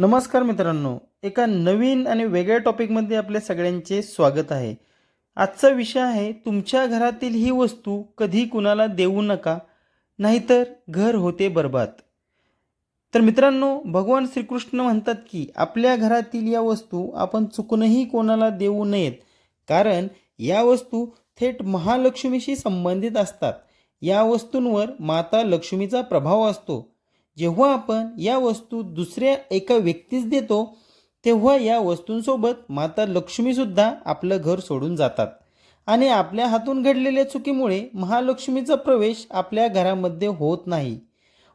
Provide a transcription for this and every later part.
नमस्कार मित्रांनो एका नवीन आणि वेगळ्या टॉपिकमध्ये आपल्या सगळ्यांचे स्वागत आहे. आजचा विषय आहे तुमच्या घरातील ही वस्तू कधी कुणाला देऊ नका नाहीतर घर होते बर्बाद. तर मित्रांनो भगवान श्रीकृष्ण म्हणतात की आपल्या घरातील या वस्तू आपण चुकूनही कोणाला देऊ नयेत. कारण या वस्तू थेट महालक्ष्मीशी संबंधित असतात. या वस्तूंवर माता लक्ष्मीचा प्रभाव असतो. जेव्हा आपण या वस्तू दुसऱ्या एका व्यक्तीस देतो तेव्हा या वस्तूंसोबत माता लक्ष्मीसुद्धा आपलं घर सोडून जातात. आणि आपल्या हातून घडलेल्या चुकीमुळे महालक्ष्मीचा प्रवेश आपल्या घरामध्ये होत नाही.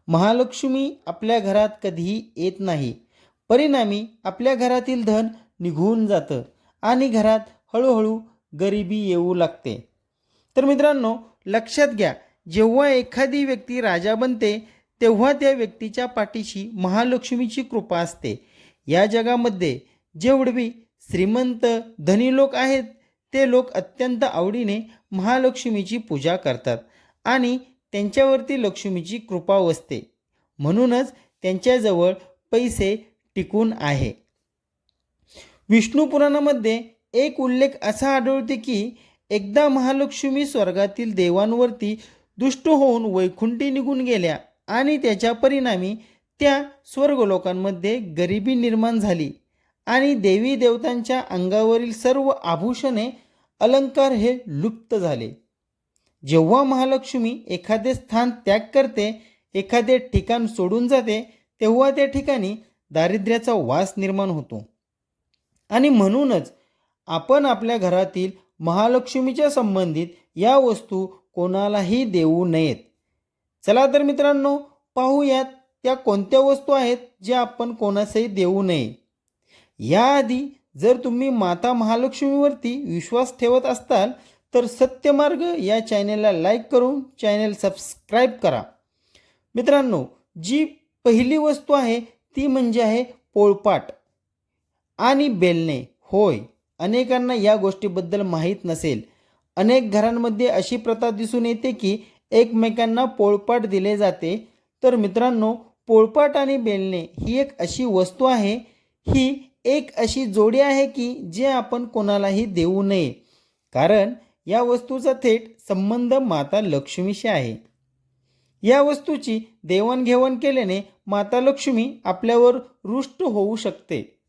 महालक्ष्मी आपल्या घरात कधीही येत नाही. परिणामी आपल्या घरातील धन निघून जातं आणि घरात हळूहळू गरिबी येऊ लागते. तर मित्रांनो लक्षात घ्या जेव्हा एखादी व्यक्ती राजा बनते तेव्हा त्या व्यक्तीच्या पाठीशी महालक्ष्मीची कृपा असते. या जगामध्ये जेवढे श्रीमंत धनी लोक आहेत ते लोक अत्यंत आवडीने महालक्ष्मीची पूजा करतात आणि त्यांच्यावरती लक्ष्मीची कृपा वसते म्हणूनच त्यांच्याजवळ पैसे टिकून आहे. विष्णू पुराणामध्ये एक उल्लेख असा आढळते की एकदा महालक्ष्मी स्वर्गातील देवांवरती दुष्ट होऊन वैकुंठी निघून गेल्या. आणि त्याच्या परिणामी त्या स्वर्गलोकांमध्ये गरिबी निर्माण झाली. आणि देवी देवतांच्या अंगावरील सर्व आभूषणे अलंकार हे लुप्त झाले. जेव्हा महालक्ष्मी एखादे स्थान त्याग करते एखादे ठिकाण सोडून जाते तेव्हा त्या ठिकाणी दारिद्र्याचा वास निर्माण होतो. आणि म्हणूनच आपण आपल्या घरातील महालक्ष्मीच्या संबंधित या वस्तू कोणालाही देऊ नयेत. चला तर मित्रांनो पाहूयात त्या कोणत्या वस्तू आहेत ज्या आपण कोणासही देऊ नये. याआधी जर तुम्ही माता महालक्ष्मीवरती विश्वास ठेवत असताल तर सत्यमार्ग या चॅनेलला लाईक करून चॅनेल सबस्क्राईब करा. मित्रांनो जी पहिली वस्तू आहे ती म्हणजे आहे पोळपाट आणि बेलणे. होय अनेकांना या गोष्टीबद्दल माहीत नसेल. अनेक घरांमध्ये अशी प्रथा दिसून येते की एकमेकांना पोळपाट दिले जाते. तर मित्रांनो पोळपाट आणि बेलणे ही एक अशी वस्तू आहे. ही एक अशी जोडी आहे की जे आपण कोणालाही देऊ नये. कारण या वस्तूचा थेट संबंध माता लक्ष्मीशी आहे. या वस्तूची देवाणघेवाण केल्याने माता लक्ष्मी आपल्यावर रुष्ट होऊ शकते.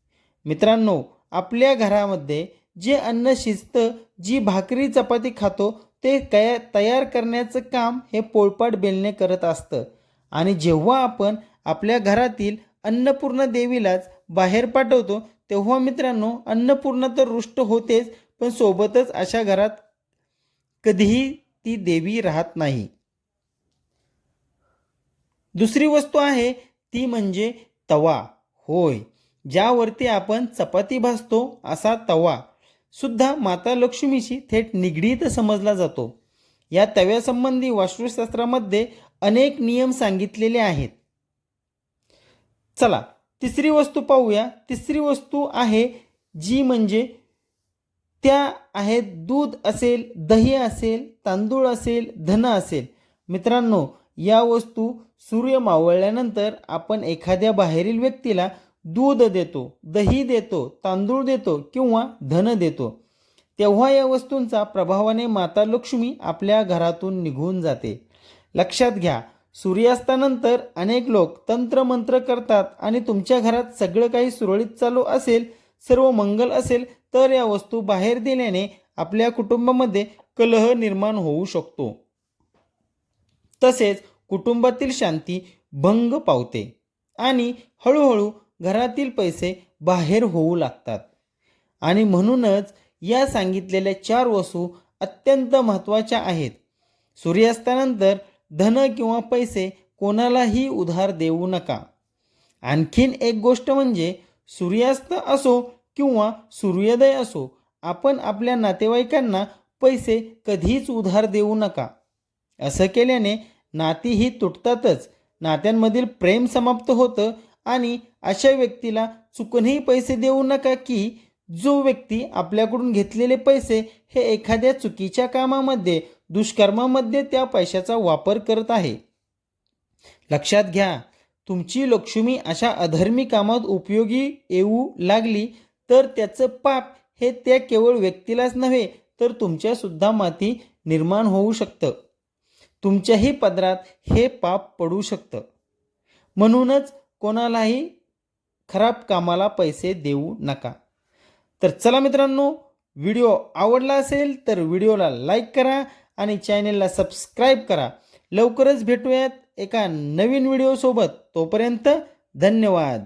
मित्रांनो आपल्या घरामध्ये जे अन्न शिजतं जी भाकरी चपाती खातो ते कया तयार करण्याचं काम हे पोळपाट बेलणे करत असतं. आणि जेव्हा आपण आपल्या घरातील अन्नपूर्ण देवीलाच बाहेर पाठवतो तेव्हा मित्रांनो अन्नपूर्ण तर रुष्ट होतेच पण सोबतच अशा घरात कधीही ती देवी राहत नाही. दुसरी वस्तू आहे ती म्हणजे तवा. होय ज्यावरती आपण चपाती भाजतो असा तवा. सुद्धा माता लक्ष्मीशी थेट निगडीत समजला जातो. या तव्यासंबंधी वास्तुशास्त्रामध्ये अनेक नियम सांगितलेले आहेत. चला तिसरी वस्तू पाहूया. तिसरी वस्तू आहे जी म्हणजे त्या आहेत दूध असेल दही असेल तांदूळ असेल धन असेल. मित्रांनो या वस्तू सूर्य मावळल्यानंतर आपण एखाद्या बाहेरील व्यक्तीला दूध देतो दही देतो तांदूळ देतो किंवा धन देतो. तेव्हा या वस्तूंचा प्रभावाने माता लक्ष्मी आपल्या घरातून निघून जाते. लक्षात घ्या सूर्यास्तानंतर अनेक लोक तंत्रमंत्र करतात आणि तुमच्या घरात सगळं काही सुरळीत चालू असेल सर्व मंगल असेल तर या वस्तू बाहेर दिल्याने आपल्या कुटुंबामध्ये कलह निर्माण होऊ शकतो. तसेच कुटुंबातील शांती भंग पावते आणि हळूहळू घरातील पैसे बाहेर होऊ लागतात. आणि म्हणूनच या सांगितलेल्या चार वस्तू अत्यंत महत्त्वाच्या आहेत. सूर्यास्तानंतर धन किंवा पैसे कोणालाही उधार देऊ नका. आणखीन एक गोष्ट म्हणजे सूर्यास्त असो किंवा सूर्योदय असो आपण आपल्या नातेवाईकांना पैसे कधीच उधार देऊ नका. असं केल्याने नाती ही तुटतातच. नात्यांमधील प्रेम समाप्त होतं आणि अशा व्यक्तीला चुकूनही पैसे देऊ नका की जो व्यक्ती आपल्याकडून घेतलेले पैसे हे एखाद्या चुकीच्या कामामध्ये दुष्कर्मामध्ये त्या पैशाचा वापर करत आहे. लक्षात घ्या तुमची लक्ष्मी अशा अधर्मी कामात उपयोगी येऊ लागली तर त्याचं पाप हे त्या केवळ व्यक्तीलाच नव्हे तर तुमच्यासुद्धा माती निर्माण होऊ शकतं. तुमच्याही पदरात हे पाप पडू शकतं. म्हणूनच कोणालाही खराब कामाला पैसे देऊ नका. तर चला मित्रांनो व्हिडिओ आवडला असेल तर व्हिडिओला लाईक करा आणि चॅनेलला सबस्क्राईब करा. लवकरच भेटूयात एका नवीन व्हिडिओसोबत. तोपर्यंत धन्यवाद.